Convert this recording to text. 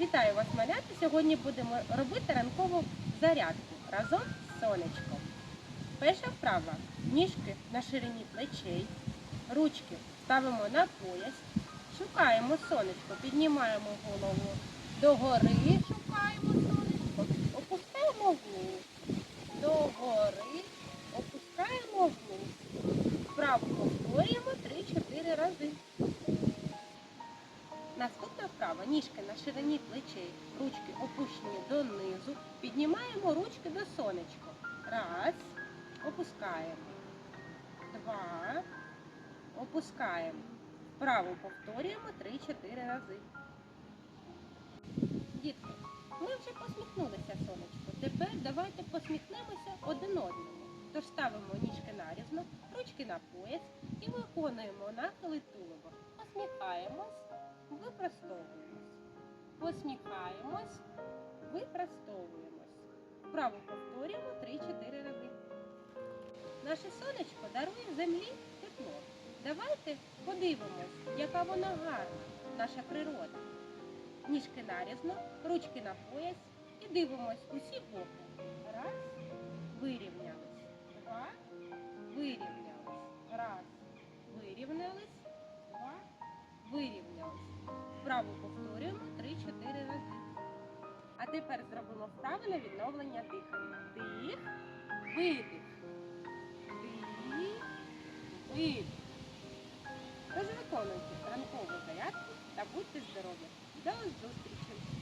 Вітаю вас, малята! Сьогодні будемо робити ранкову зарядку разом з сонечком. Перша вправа. Ніжки на ширині плечей, ручки ставимо на пояс, шукаємо сонечко, піднімаємо голову догори, шукаємо сонечко, опускаємо вниз, догори, опускаємо вниз. Вправо повторюємо 3-4 рази. Вправа. Ніжки на ширині плечей, ручки опущені донизу. Піднімаємо ручки до сонечка. Раз. Опускаємо. Два. Опускаємо. Вправо повторюємо 3-4 рази. Дітки, ми вже посміхнулися сонечко. Тепер давайте посміхнемося один одному. Тож ставимо ніжки нарізно, ручки на пояс і виконуємо нахили тулуба. Посміхаємось, випростовуємось. Посміхаємось, випростовуємось. Вправо повторюємо 3-4 рази. Наше сонечко дарує землі тепло. Давайте подивимось, яка вона гарна, наша природа. Ніжки нарізно, ручки на пояс і дивимось усі боки. Раз, вирівнялись. Два, вирівнялись. Раз, вирівнялись. Два, вирівнялись. Вправо повторюємо 3-4 рази. А тепер зробимо вправи на відновлення дихання. Дих, видих. Дих, видих. Тож виконуйте ранкову зарядку та будьте здорові. До зустрічі!